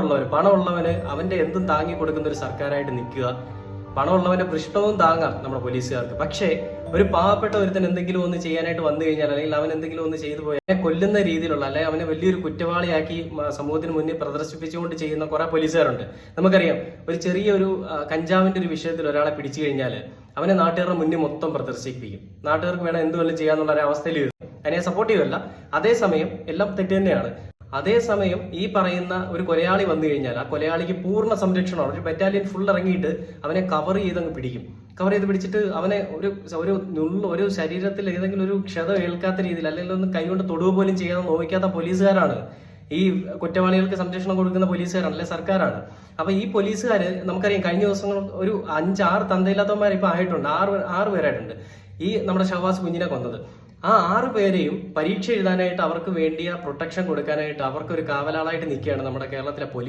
ഉള്ളവര് പണമുള്ളവന് അവന്റെ എന്തും താങ്ങി കൊടുക്കുന്ന ഒരു സർക്കാരായിട്ട് നിൽക്കുക. പണമുള്ളവന്റെ പൃഷ്ടവും താങ്ങാം നമ്മുടെ പോലീസുകാർക്ക്. പക്ഷേ ഒരു പാവപ്പെട്ട ഒരുത്തൻ എന്തെങ്കിലും ഒന്ന് ചെയ്യാനായിട്ട് വന്നു കഴിഞ്ഞാൽ അല്ലെങ്കിൽ അവൻ എന്തെങ്കിലും ഒന്ന് ചെയ്തു പോയാൽ അവനെ കൊല്ലുന്ന രീതിയിലുള്ള അല്ലെങ്കിൽ അവനെ വലിയൊരു കുറ്റവാളിയാക്കി സമൂഹത്തിന് മുന്നിൽ പ്രദർശിപ്പിച്ചുകൊണ്ട് ചെയ്യുന്ന കുറെ പോലീസുകാരുണ്ട്. നമുക്കറിയാം ഒരു ചെറിയൊരു കഞ്ചാവിന്റെ ഒരു വിഷയത്തിൽ ഒരാളെ പിടിച്ചു കഴിഞ്ഞാൽ അവനെ നാട്ടുകാരുടെ മുന്നിൽ മൊത്തം പ്രദർശിപ്പിക്കും. നാട്ടുകാർക്ക് വേണം എന്തുവല്ലോ ചെയ്യാന്നുള്ള ഒരു അവസ്ഥയിൽ അതിനെ സപ്പോർട്ട് ചെയ്യുമല്ല അതേസമയം എല്ലാം തെറ്റ് തന്നെയാണ്. അതേസമയം ഈ പറയുന്ന ഒരു കൊലയാളി വന്നു കഴിഞ്ഞാൽ ആ കൊലയാളിക്ക് പൂർണ സംരക്ഷണമാണ്. ഒരു ബറ്റാലിയൻ ഫുൾ ഇറങ്ങിയിട്ട് അവനെ കവർ ചെയ്ത് അങ്ങ് പിടിക്കും. കവർ ചെയ്ത് പിടിച്ചിട്ട് അവനെ ഒരു ഒരു നുള്ള ഒരു ശരീരത്തിൽ ഏതെങ്കിലും ഒരു ക്ഷതം ഏൽക്കാത്ത രീതിയിൽ അല്ലെങ്കിൽ ഒന്ന് കൈകൊണ്ട് തൊടുക പോലും ചെയ്യാതെ നോക്കാത്ത പോലീസുകാരാണ്. ഈ കുറ്റവാളികൾക്ക് സംരക്ഷണം കൊടുക്കുന്ന പോലീസുകാരാണ് അല്ലെ സർക്കാരാണ്. അപ്പൊ ഈ പോലീസുകാർ നമുക്കറിയാം കഴിഞ്ഞ ദിവസങ്ങൾ ഒരു അഞ്ചാറ് തന്തയില്ലാത്തവന്മാർ ഇപ്പൊ ആയിട്ടുണ്ട്. ആറ് ആറ് പേരായിട്ടുണ്ട്. ഈ നമ്മുടെ ഷഹവാസ് കുഞ്ഞിനെ കൊന്നത്. ആ ആറ് പേരെയും പരീക്ഷ എഴുതാനായിട്ട് അവർക്ക് വേണ്ടിയ പ്രൊട്ടക്ഷൻ കൊടുക്കാനായിട്ട് അവർക്ക് ഒരു കാവലാളായിട്ട് നിൽക്കുകയാണ് നമ്മുടെ കേരളത്തിലെ പോലീസ്